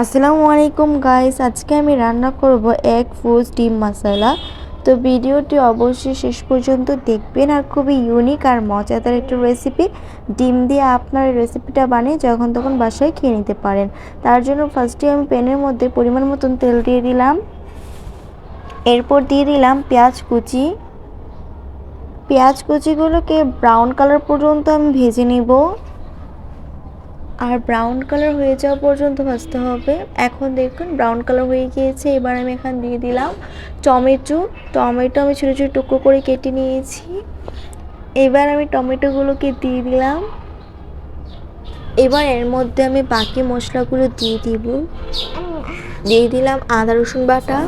আসসালামু আলাইকুম গাইস আজকে আমি রান্না করব এক ফ্রোজ ডিম মশলা। তো ভিডিওটি অবশ্যই শেষ পর্যন্ত দেখবেন আর খুবই ইউনিক আর মজাদার একটা রেসিপি ডিম দিয়ে আপনার রেসিপিটা বানিয়ে যখন তখন বাসায় খেয়ে নিতে পারেন। তার জন্য ফার্স্টে আমি প্যানের মধ্যে পরিমাণ মতন তেল দিয়ে দিলাম। এরপর দিয়ে দিলাম পেঁয়াজ কুচি। পেঁয়াজ কুচিগুলোকে ব্রাউন কালার পর্যন্ত আমি ভেজে নিব। আর ব্রাউন কালার হয়ে যাওয়া পর্যন্ত ভাজতে হবে। এখন দেখুন ব্রাউন কালার হয়ে গিয়েছে। এবার আমি এখানে দিয়ে দিলাম টমেটো। টমেটো আমি ছোটো ছোটো টুকরো করে কেটে নিয়েছি। এবার আমি টমেটোগুলোকে দিয়ে দিলাম। এবার এর মধ্যে আমি বাকি মশলাগুলো দিয়ে দিব। দিয়ে দিলাম আদা, রসুন বাটা।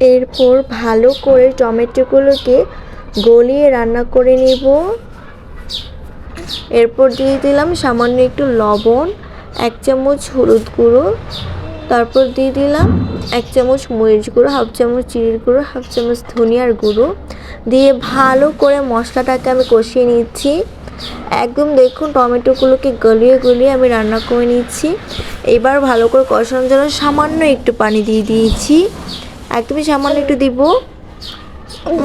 এরপর ভালো করে টমেটোগুলোকে গলিয়ে রান্না করে নেব। এরপর দিয়ে দিলাম সামান্য একটু লবণ, এক চামচ হলুদ গুঁড়ো, তারপর দিয়ে দিলাম এক চামচ মরিচ গুঁড়ো, হাফ চামচ চিড়ির গুঁড়ো, হাফ চামচ ধনিয়ার গুঁড়ো। দিয়ে ভালো করে মশলাটাকে আমি কষিয়ে নিচ্ছি। একদম দেখুন টমেটোগুলোকে গলিয়ে গলিয়ে আমি রান্না করে নিচ্ছি। এবার ভালো করে কষানোর জন্য সামান্য একটু পানি দিয়ে দিয়েছি। একদমই সামান্য একটু দিব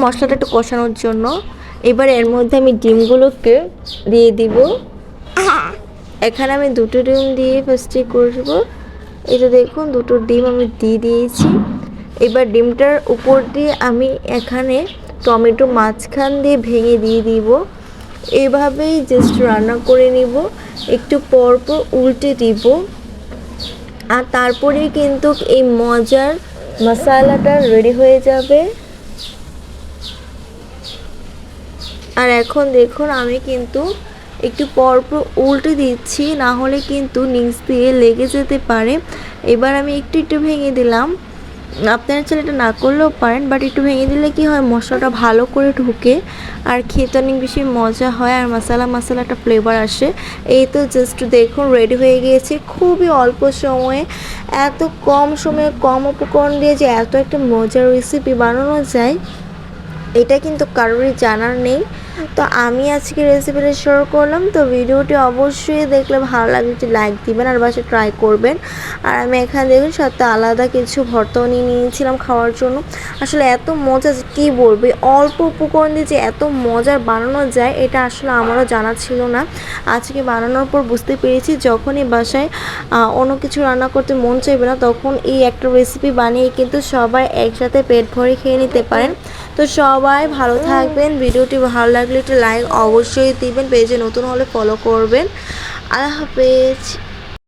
মশলাটা একটু কষানোর জন্য। এবার এর মধ্যে আমি ডিমগুলোকে দিয়ে দিব। এখানে আমি দুটো ডিম দিয়ে ফার্স্টে করব। এটা দেখুন দুটো ডিম আমি দিয়ে দিয়েছি। এবার ডিমটার উপর দিয়ে আমি এখানে টমেটো মাঝখান দিয়ে ভেঙে দিয়ে দিব। এভাবেই জাস্ট রান্না করে নিব। একটু পর পর উল্টে দিব। আর তারপরে কিন্তু এই মজার মশালাটা রেডি হয়ে যাবে। আর এখন দেখুন, আমি কিন্তু একটু পরপর উল্টে দিচ্ছি, না হলে কিন্তু নিচ দিয়ে লেগে যেতে পারে। এবার আমি একটু একটু ভেঙে দিলাম। আপনারা চাইলে এটা না করলেও পারেন বাট একটু ভেঙে দিলে কি হয়, মশলাটা ভালো করে ঢুকে। আর খেতে অনেক বেশি মজা হয়, আর মশলা মশলা একটা ফ্লেভার আসে। এই তো জাস্ট দেখুন রেডি হয়ে গিয়েছে। খুবই অল্প সময়ে, এত কম সময়ে, কম উপকরণ দিয়ে যে এত একটা মজার রেসিপি বানানো যায়, এটা কিন্তু কারোরই জানার নেই। তো আমি আজকে রেসিপিটা শেয়ার করলাম, তো ভিডিওটি অবশ্যই দেখলে ভালো লাগলে একটি লাইক দিবেন আর বাসে ট্রাই করবেন। আর আমি এখানে দেখুন সাথে আলাদা কিছু ভর্তাও নিয়ে নিয়েছিলাম খাওয়ার জন্য। আসলে এত মজা যে কী বলবে অল্প উপকরণ দিয়ে যে এত মজার বানানো যায়, এটা আসলে আমারও জানা ছিল না। আজকে বানানোর পর বুঝতে পেরেছি, যখনই বাসায় অন্য কিছু রান্না করতে মন চাইবে না, তখন এই একটা রেসিপি বানিয়ে কিন্তু সবাই একসাথে পেট ভরে খেয়ে নিতে পারেন। তো সবাই ভালো থাকবেন, ভিডিওটি ভালো লাগলে একটু লাইক অবশ্যই দিবেন পেজে নতুন হলে ফলো করবেন। আল্লাহ হাফেজ।